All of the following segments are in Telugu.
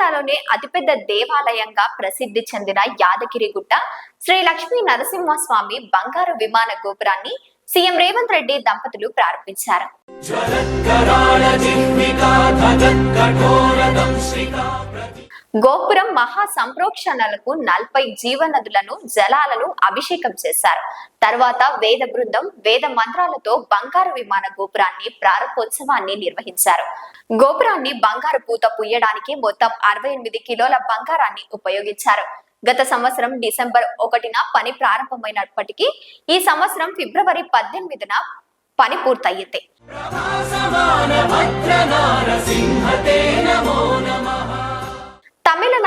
తెలంగాణలోనే అతిపెద్ద దేవాలయంగా ప్రసిద్ధి చెందిన యాదగిరిగుట్ట శ్రీ లక్ష్మీ నరసింహస్వామి బంగారు విమాన గోపురాన్ని సీఎం రేవంత్ రెడ్డి దంపతులు ప్రారంభించారు. గోపురం మహా సంప్రోక్షణలకు నలభై జీవనదులను జలాలను అభిషేకం చేశారు. తర్వాత వేద బృందం వేద మంత్రాలతో బంగారు విమాన గోపురాన్ని ప్రారంభోత్సవాన్ని నిర్వహించారు. గోపురాన్ని బంగారు పూత పుయ్యడానికి మొత్తం అరవై ఎనిమిది కిలోల బంగారాన్ని ఉపయోగించారు. గత సంవత్సరం డిసెంబర్ ఒకటిన పని ప్రారంభమైనప్పటికీ ఈ సంవత్సరం ఫిబ్రవరి పద్దెనిమిదిన పని పూర్తయింది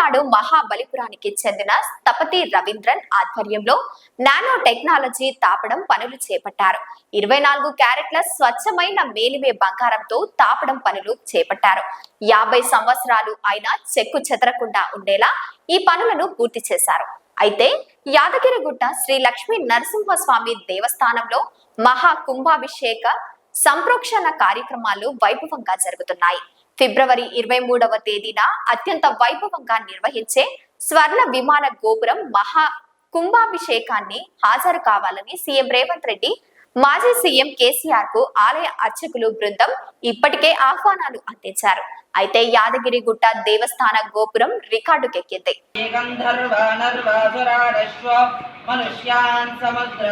తమిళనాడు మహాబలిపురానికి చెందిన స్థపతి రవీంద్రన్ ఆధ్వర్యంలో నానో టెక్నాలజీ తాపడం పనులు చేపట్టారు. ఇరవై నాలుగు క్యారెట్ల స్వచ్ఛమైన మేలిమే బంగారంతో తాపడం పనులు చేపట్టారు. యాభై సంవత్సరాలు అయినా చెక్కు చెదరకుండా ఉండేలా ఈ పనులను పూర్తి చేశారు. అయితే యాదగిరిగుట్ట శ్రీ లక్ష్మీ నరసింహస్వామి దేవస్థానంలో మహా కుంభాభిషేక సంప్రోక్షణ కార్యక్రమాలు వైభవంగా జరుగుతున్నాయి. ఫిబ్రవరి ఇరవై మూడవ తేదీన అత్యంత వైభవంగా నిర్వహించే స్వర్ణ విమాన గోపురం మహా కుంభాభిషేకాన్ని హాజరు కావాలని సీఎం రేవంత్ రెడ్డి మాజీ సీఎం కేసీఆర్కు ఆలయ అర్చకులు బృందం ఇప్పటికే ఆహ్వానాలు అందించారు. అయితే యాదగిరిగుట్ట దేవస్థాన గోపురం రికార్డుకెక్కింది. మనుష్యాన్ సముద్ర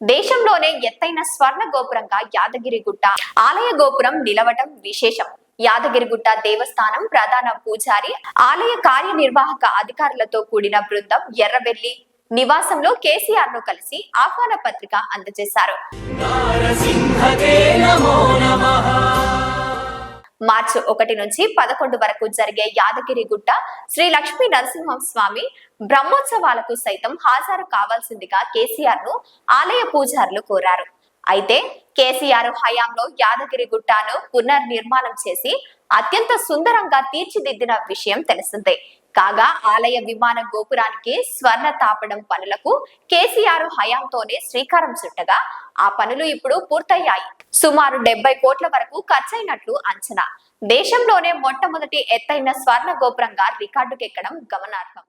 దేశంలోనే ఎత్తైన స్వర్ణ గోపురంగా యాదగిరిగుట్ట ఆలయ గోపురం నిలవటం విశేషం. యాదగిరిగుట్ట దేవస్థానం ప్రధాన పూజారి ఆలయ కార్యనిర్వాహక అధికారులతో కూడిన బృందం ఎర్రబెల్లి నివాసంలో కేసీఆర్ను కలిసి ఆహ్వాన పత్రిక అందజేశారు. మార్చి ఒకటి నుంచి పదకొండు వరకు జరిగే యాదగిరిగుట్ట శ్రీ లక్ష్మీ నరసింహస్వామి బ్రహ్మోత్సవాలకు సైతం హాజరు కావాల్సిందిగా కేసీఆర్ను ఆలయ పూజారులు కోరారు. అయితే కేసీఆర్ హయాంలో యాదగిరిగుట్టను పునర్నిర్మాణం చేసి అత్యంత సుందరంగా తీర్చిదిద్దిన విషయం తెలిసిందే. కాగా ఆలయ విమాన గోపురానికి స్వర్ణ తాపడం పనులకు కేసీఆర్ హయాంతోనే శ్రీకారం చుట్టగా ఆ పనులు ఇప్పుడు పూర్తయ్యాయి. సుమారు డెబ్బై కోట్ల వరకు ఖర్చయినట్లు అంచనా. దేశంలోనే మొట్టమొదటి ఎత్తైన స్వర్ణ గోపురంగా రికార్డుకెక్కడం గమనార్హం.